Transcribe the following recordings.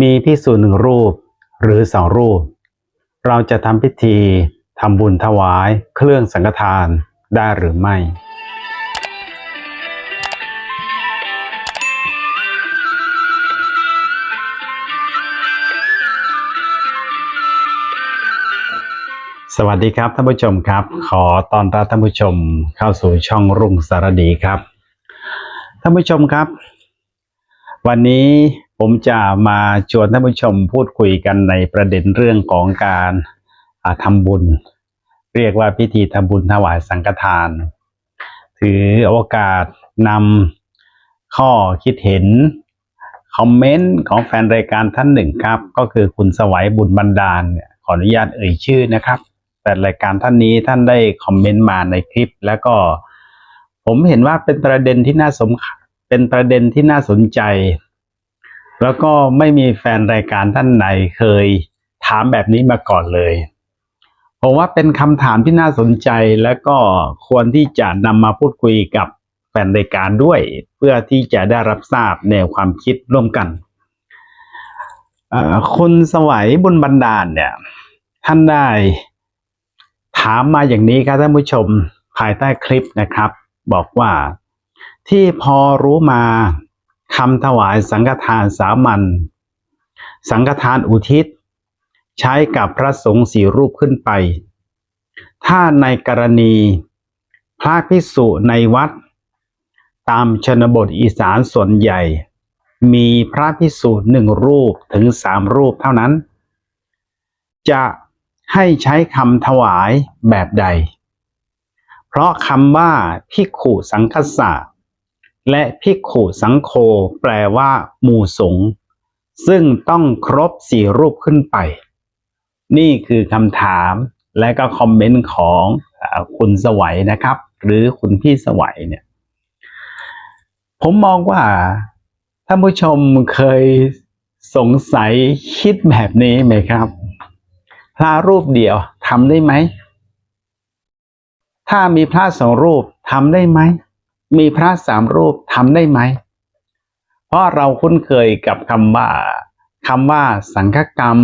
มีพิสูจน์หนึ่งรูปหรือสองรูป เราจะทำพิธีทำบุญถวายเครื่องสังฆทานได้หรือไม่ สวัสดีครับท่านผู้ชมครับ ขอต้อนรับท่านผู้ชมเข้าสู่ช่องรุ่งสารดีครับ ท่านผู้ชมครับ วันนี้ ผมจะมาชวนท่านผู้ชมพูดคุยกันในประเด็นเรื่องของการอ่าทำบุญ เรียกว่าพิธีทำบุญถวายสังฆทาน ถือโอกาสนำข้อคิดเห็น คอมเมนต์ของแฟนรายการท่านหนึ่งครับ ก็คือคุณสวัยบุญบันดาลเนี่ยขออนุญาตเอ่ยชื่อนะครับแฟนรายการท่านนี้ท่านได้คอมเมนต์มาในคลิป แล้วก็ผมเห็นว่าเป็นประเด็นที่น่าสมเป็นประเด็นที่น่าสนใจ แล้วก็ไม่มีแฟนรายการท่านไหนเคยถามแบบนี้มาก่อนเลย ผมว่าเป็นคำถามที่น่าสนใจและก็ควรที่จะนำมาพูดคุยกับแฟนรายการด้วย เพื่อที่จะได้รับทราบแนวความคิดร่วมกันคุณสวัยบุญบันดาลเนี่ย ท่านได้ถามมาอย่างนี้ครับท่านผู้ชมภายใต้คลิปนะครับ บอกว่าที่พอรู้มา คำถวายสังฆทานสามัญสังฆทานอุทิศ ใช้กับพระสงฆ์สี่รูปขึ้นไป ถ้าในกรณี พระภิกษุในวัด ตามชนบทอีสานส่วนใหญ่ มีพระภิกษุหนึ่งรูปถึงสามรูปเท่านั้น จะให้ใช้คำถวายแบบใด เพราะคำว่าภิขุสังคสะ และภิกขุสังโฆแปลว่าหมู่สงฆ์ซึ่งต้องครบสี่รูปขึ้นไป นี่คือคำถามและก็คอมเมนต์ของอคุณสวัยนะครับ หรือคุณพี่สวัยเนี่ย ผมมองว่าท่านผู้ชมเคยสงสัยคิดแบบนี้ไหมครับ พระรูปเดียวทำได้ไหม ถ้ามีพระสองรูปทำได้ไหม มีพระสามรูปทำได้ไหม เพราะเราคุ้นเคยกับคำว่าคำว่าสังฆกรรม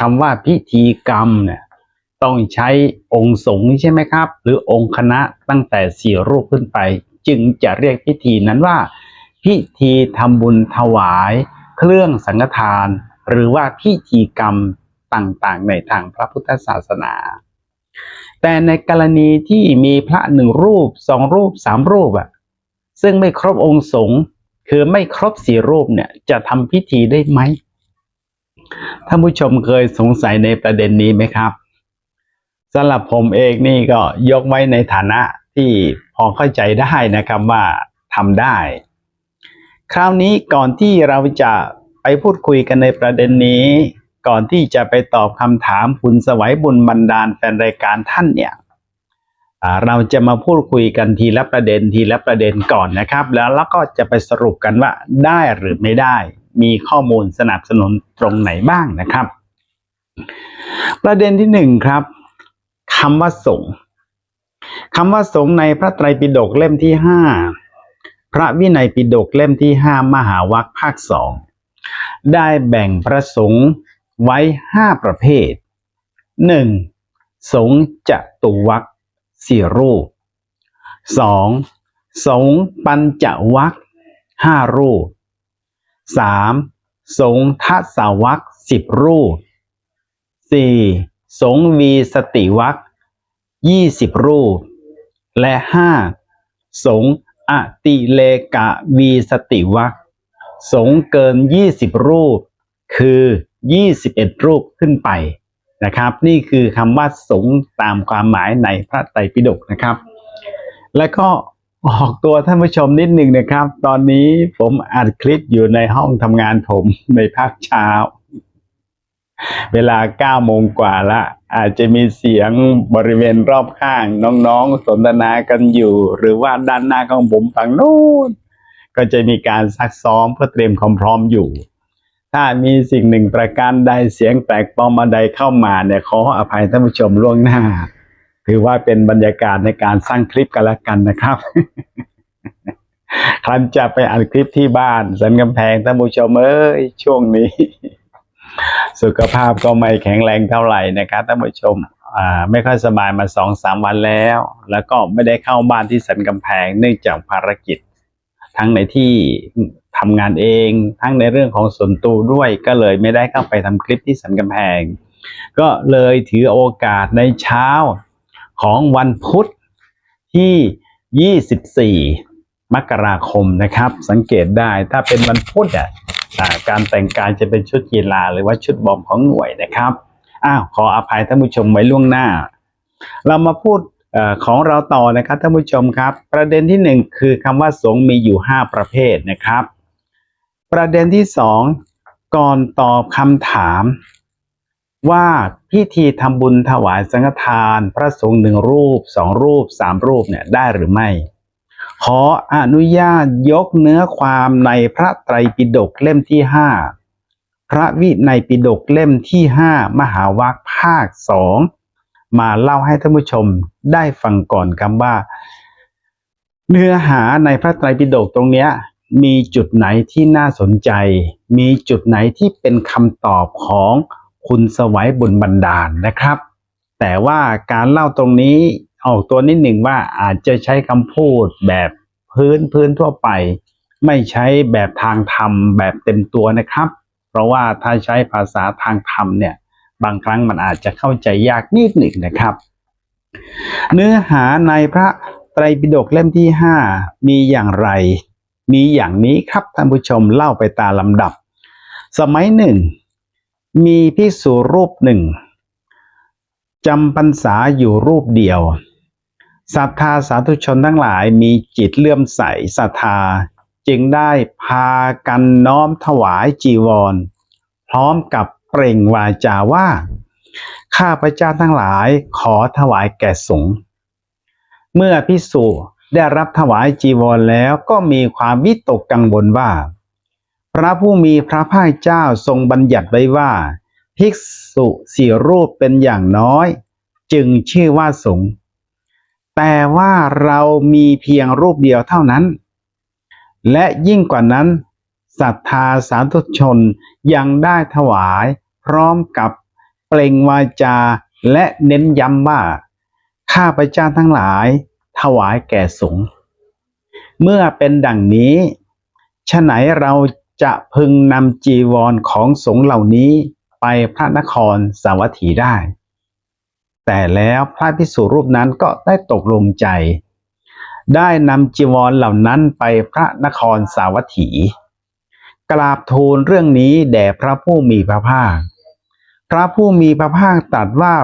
คำว่าพิธีกรรมเนี่ยต้องใช้องค์สงฆ์ใช่ไหมครับ หรือองค์คณะตั้งแต่สี่รูปขึ้นไป จึงจะเรียกพิธีนั้นว่า พิธีทำบุญถวาย เครื่องสังฆทาน หรือว่าพิธีกรรมต่างๆ ในทางพระพุทธศาสนา แต่ในกรณีที่มีพระหนึ่งรูปสองรูปสามรูปอะ ซึ่งไม่ครบองค์สงฆ์คือไม่ครบสี่รูปเนี่ยจะทำพิธีได้ไหมท่านผู้ชมเคยสงสัยในประเด็นนี้ไหมครับสำหรับผมเองนี่ก็ยกไว้ในฐานะที่พอเข้าใจได้นะครับว่าทำได้ คราวนี้ก่อนที่เราจะไปพูดคุยกันในประเด็นนี้ ก่อนที่จะไปตอบคำถามคุณสวัยบุญบันดาลแฟนรายการท่านเนี่ย เราจะมาพูดคุยกันทีละประเด็นทีละประเด็นก่อนนะครับ แล้วเราก็จะไปสรุปกันว่าได้หรือไม่ได้ มีข้อมูลสนับสนุนตรงไหนบ้างนะครับ ประเด็นที่หนึ่งครับคำว่าสงฆ์คำว่าสงฆ์ในพระไตรปิฎกเล่มที่ห้าพระวินัยปิฎกเล่มที่ห้ามหาวรรคภาคสองได้แบ่งพระสงฆ์ไว้ห้าประเภทหนึ่งสงฆ์จตุวัค สี่รูปสองสงปัญจวัคห้ารูปสามสงทัศวัคสิบรูปสี่สงวีสติวัคยี่สิบรูป และห้าสงอติเลกะวีสติวัคสงเกินยี่สิบรูป คือยี่สิบเอ็ดรูปขึ้นไป นะครับ นี่คือคำว่าสงตามความหมายในพระไตรปิฎกนะครับ แล้วก็ออกตัวท่านผู้ชมนิดหนึ่งนะครับ ตอนนี้ผมอัดคลิปอยู่ในห้องทำงานผมในภาคเช้า เวลา9โมงกว่าละ อาจจะมีเสียงบริเวณรอบข้าง น้องๆสนทนากันอยู่ หรือว่าด้านหน้าของผมฝั่งนู้นก็จะมีการซักซ้อมเพื่อเตรียมความพร้อมอยู่ ถ้ามีสิ่งหนึ่งประการใดเสียงแปลกปลอมอะไรเข้ามาเนี่ยขออภัยท่านผู้ชมล่วงหน้า ถือว่าเป็นบรรยากาศในการสร้างคลิปกันละกันนะครับครันจะไปอัดคลิปที่บ้านสันกำแพงท่านผู้ชมเอ้ยช่วงนี้ สุขภาพก็ไม่แข็งแรงเท่าไหร่นะครับท่านผู้ชมไม่ค่อยสบายมาสองสามวันแล้ว แล้วก็ไม่ได้เข้าบ้านที่สันกำแพงเนื่องจากภารกิจ ทั้งในที่ ทำงานเอง ทั้งในเรื่องของส่วนตัวด้วยก็เลยไม่ได้เข้าไปทำคลิปที่สันกำแพง ก็เลยถือโอกาสในเช้าของวันพุธที่ 24 มกราคมนะครับ สังเกตได้ถ้าเป็นวันพุธอะอ่าการแต่งกายจะเป็นชุดกีฬาหรือว่าชุดบอมของหน่วยนะครับอ้าวขออภัยท่านผู้ชมไว้ล่วงหน้า เรามาพูดอของเราต่อนะครับท่านผู้ชมครับ ประเด็นที่หนึ่งคือคำว่าสงฆ์มีอยู่ 5 ประเภทนะครับ ประเด็นที่สองก่อนตอบคำถาม ว่าพิธีทำบุญถวายสังฆทาน พระสงฆ์หนึ่งรูปสองรูปสามรูปเนี่ยได้หรือไม่ ขออนุญาตยกเนื้อความในพระไตรปิฎกเล่มที่ห้าพระวินัยปิฎกเล่มที่ห้ามหาวัคภาคสองมาเล่าให้ท่านผู้ชมได้ฟังก่อนคำว่า เนื้อหาในพระไตรปิฎกตรงเนี้ย มีจุดไหนที่น่าสนใจ มีจุดไหนที่เป็นคำตอบของคุณสวัยบุญบันดาลนะครับ แต่ว่าการเล่าตรงนี้ออกตัวนิดหนึ่งว่าอาจจะใช้คำพูดแบบพื้นพื้นทั่วไป ไม่ใช้แบบทางธรรมแบบเต็มตัวนะครับ เพราะว่าถ้าใช้ภาษาทางธรรมเนี่ยบางครั้งมันอาจจะเข้าใจยากนิดหนึ่งนะครับ เนื้อหาในพระไตรปิฎกเล่มที่ 5 มีอย่างไร มีอย่างนี้ครับท่านผู้ชมเล่าไปตามลำดับ สมัยหนึ่ง มีพิสูรรูปหนึ่งจำพรรษาอยู่รูปเดียวศรัทธาสาธุชนทั้งหลายมีจิตเลื่อมใสศรัทธา จึงได้พากันน้อมถวายจีวร พร้อมกับเปล่งวาจาว่า ข้าพระเจ้าทั้งหลายขอถวายแก่สงฆ์เมื่อพิสู ได้รับถวายจีวรแล้วก็มีความวิตกกังวลว่า พระผู้มีพระภาคเจ้าทรงบัญญัติไว้ว่า ภิกษุสี่รูปเป็นอย่างน้อย จึงชื่อว่าสงฆ์แต่ว่าเรามีเพียงรูปเดียวเท่านั้น และยิ่งกว่านั้นศรัทธาสาธุชนยังได้ถวายพร้อมกับเปล่งวาจาและเน้นย้ำว่า ข้าพเจ้าทั้งหลาย ถวายแก่สงฆ์เมื่อเป็นดังนี้ฉะไหนเราจะพึงนำจีวรของสงฆ์เหล่านี้ไปพระนครสาวัตถีได้ แต่แล้วพระภิกษุรูปนั้นก็ได้ตกลงใจ ได้นำจีวรเหล่านั้นไปพระนครสาวัตถี กราบทูลเรื่องนี้แด่พระผู้มีพระภาค พระผู้มีพระภาคตรัสว่า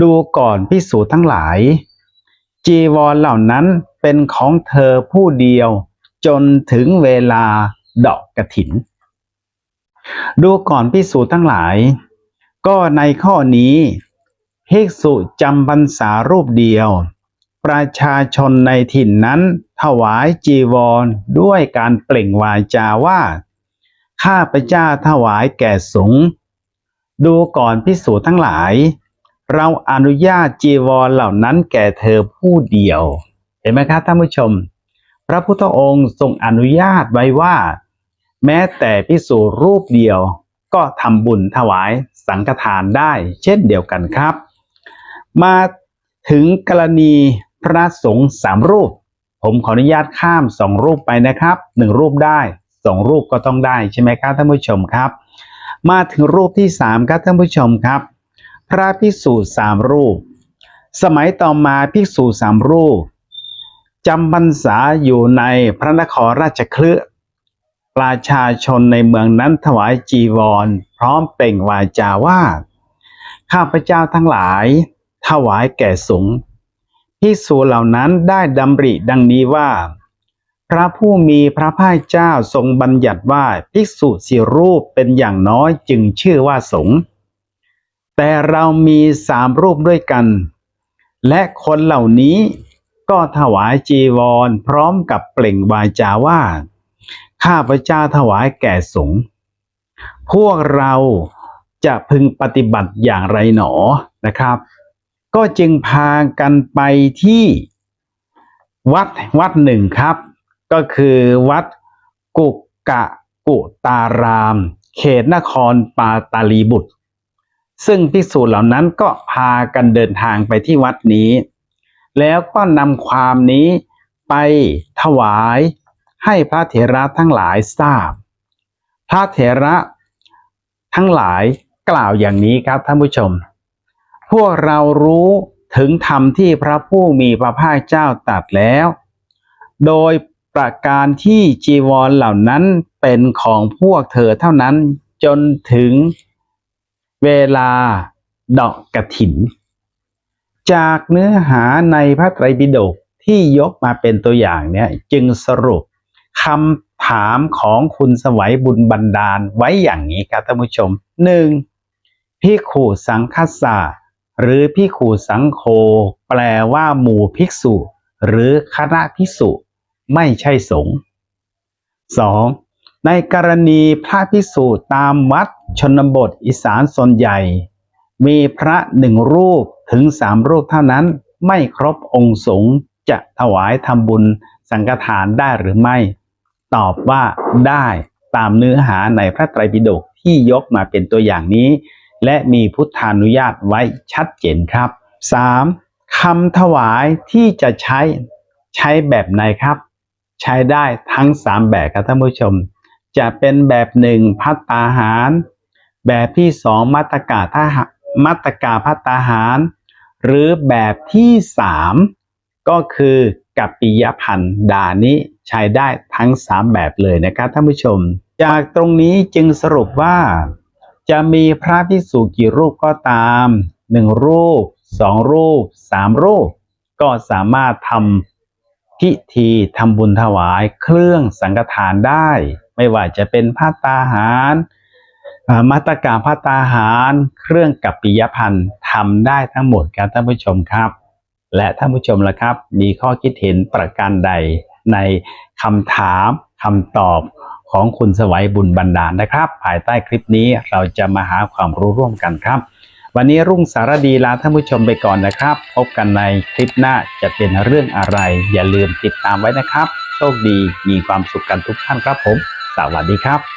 ดูก่อนพิสูจน์ทั้งหลาย จีวรเหล่านั้นเป็นของเธอผู้เดียว จนถึงเวลาดอกกระถิน ดูก่อนพิสูจน์ทั้งหลาย ก็ในข้อนี้ภิกษุจำพรรษารูปเดียว ประชาชนในถิ่นนั้นถวายจีวรด้วยการเปล่งวาจาว่า ข้าพระเจ้าถวายแก่สงฆ์ดูก่อนพิสูจน์ทั้งหลาย เราอนุญาตจีวรเหล่านั้นแก่เธอผู้เดียว เห็นไหมครับท่านผู้ชม พระพุทธองค์ทรงอนุญาตไว้ว่า แม้แต่พิสูรรูปเดียวก็ทำบุญถวายสังฆทานได้ เช่นเดียวกันครับ มาถึงกรณีพระสงฆ์สามรูป ผมขออนุญาตข้ามสองรูปไปนะครับหนึ่งรูปได้สองรูปก็ต้องได้ใช่ไหมครับท่านผู้ชมครับ มาถึงรูปที่สามครับท่านผู้ชมครับ พระภิกษุสามรูป สมัยต่อมาภิกษุสามรูปจำพรรษาอยู่ในพระนครราชคลึประชาชนในเมืองนั้นถวายจีวร พร้อมเปล่งวาจาว่า ข้าพเจ้าทั้งหลาย ถวายแก่สงฆ์ภิกษุเหล่านั้นได้ดำริดังนี้ว่า พระผู้มีพระภาคเจ้าทรงบัญญัติว่าภิกษุสี่รูปเป็นอย่างน้อยจึงชื่อว่าสงฆ์ แต่เรามีสามรูปด้วยกัน และคนเหล่านี้ก็ถวายจีวรพร้อมกับเปล่งวาจาว่า ข้าพระเจ้าถวายแก่สงฆ์พวกเราจะพึงปฏิบัติอย่างไรหนอนะครับ ก็จึงพากันไปที่วัดวัดหนึ่งครับ ก็คือวัดกุกกะกุตาราม เขตนครปาตาลีบุตร ซึ่งภิกษุเหล่านั้นก็พากันเดินทางไปที่วัดนี้ แล้วก็นำความนี้ไปถวายให้พระเถระทั้งหลายทราบ พระเถระทั้งหลายกล่าวอย่างนี้ครับท่านผู้ชม พวกเรารู้ถึงธรรมที่พระผู้มีพระภาคเจ้าตรัสแล้ว โดยประการที่จีวรเหล่านั้นเป็นของพวกเธอเท่านั้นจนถึง เวลาดอกกระถิน จากเนื้อหาในพระไตรปิฎกที่ยกมาเป็นตัวอย่างเนี่ยจึงสรุปคำถามของคุณสวัยบุญบันดาลไว้อย่างนี้ครับท่านผู้ชมหนึ่งพิกขุสังคัสสะหรือพิกขุสังโฆแปลว่าหมู่ภิกษุ หรือคณะภิกษุ ไม่ใช่สงฆ์ 2. ในกรณีพระภิกษุตามวัดชนบทอีสานส่วนใหญ่ มีพระหนึ่งรูปถึงสามรูปเท่านั้นไม่ครบองค์สงฆ์จะถวายทำบุญสังฆทานได้หรือไม่ ตอบว่าได้ตามเนื้อหาในพระไตรปิฎกที่ยกมาเป็นตัวอย่างนี้ และมีพุทธานุญาตไว้ชัดเจนครับ 3. คำถวายที่จะใช้ใช้แบบไหนครับ ใช้ได้ทั้ง 3 แบบครับท่านผู้ชม จะเป็นแบบหนึ่งพัตตาหาร แบบที่สองมัตตกาทหามัตตกาพัตตาหาร หรือแบบที่สามก็คือกัปปิยพันดานี้ใช้ได้ทั้ง3แบบเลยนะครับท่านผู้ชม จากตรงนี้จึงสรุปว่า จะมีพระภิกษุกี่รูปก็ตามหนึ่งรูปสองรูปสามรูป ก็สามารถทำพิธีทำบุญถวายเครื่องสังฆทานได้ ไม่ว่าจะเป็นผ้าตาหารมาตรการผ้าตาหาร เครื่องกัปปิยพันธ์ทำได้ทั้งหมดครับท่านผู้ชมครับ และท่านผู้ชมล่ะครับ มีข้อคิดเห็นประการใดในคำถามคำตอบของคุณสวัยบุญบันดาลนะครับ ภายใต้คลิปนี้เราจะมาหาความรู้ร่วมกันครับ วันนี้รุ่งสารดีลาท่านผู้ชมไปก่อนนะครับ พบกันในคลิปหน้าจะเป็นเรื่องอะไร อย่าลืมติดตามไว้นะครับ โชคดีมีความสุขกันทุกท่านครับผม สวัสดีครับ